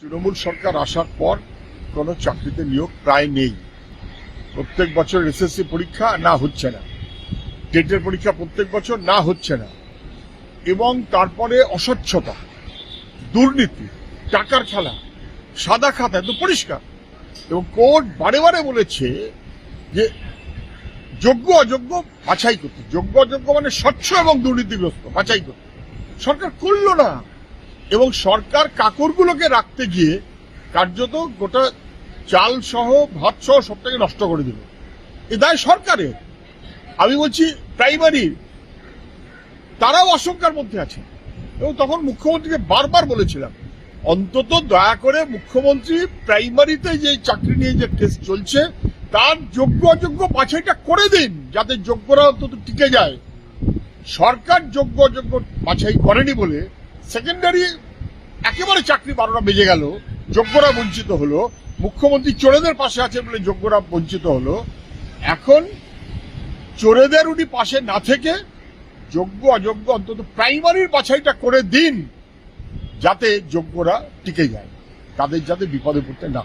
তৃণমূল সরকার আসার পর কোনো চাকরিতে নিয়োগ প্রায় নেই। প্রত্যেক বছর এসএসসি পরীক্ষা না হচ্ছে না। টেটের পরীক্ষা প্রত্যেক বছর না হচ্ছে না। এবং তারপরে অস্বচ্ছতা, দুর্নীতি, টাকার খেলা, সাদা খাতা এত পরিষ্কার। এবং কোর্ট বারে বারে বলেছে যে যোগ্য অযোগ্য বাছাই করতে। যোগ্য অযোগ্য মানে স্বচ্ছ এবং দুর্নীতিগ্রস্ত, বাছাই করতে। সরকার করল না। এবং সরকার কাকরগুলোকে রাখতে গিয়ে কার্যত গোটা চাল সহ, ভাত সহ সবটাকে নষ্ট করে দিল। এ দায় সরকারের। আমি বলছি প্রাইমারি তারাও আশঙ্কার মধ্যে আছে। এবং তখন মুখ্যমন্ত্রীকে বারবার বলেছিলাম, অন্তত দয়া করে মুখ্যমন্ত্রী প্রাইমারিতে যে চাকরি নিয়ে যে কেস চলছে, তার যোগ্য অযোগ্য বাছাইটা করে দিন, যাতে যোগ্যরা অন্তত টিকে যায়। সরকার যোগ্য অযোগ্য বাছাই করেনি বলে সেকেন্ডারি একেবারে চাকরি বারোটা বেজে গেল, যোগ্যরা বঞ্চিত হলো, মুখ্যমন্ত্রী চোরেদের পাশে আছে বলে যোগ্যরা বঞ্চিত হলো এখন চোরেদের উনি পাশে না থেকে যোগ্য অযোগ্য অন্তত প্রাইমারির বাছাইটা করে দিন, যাতে যোগ্যরা টিকে যায়, তাদের যাতে বিপদে পড়তে না।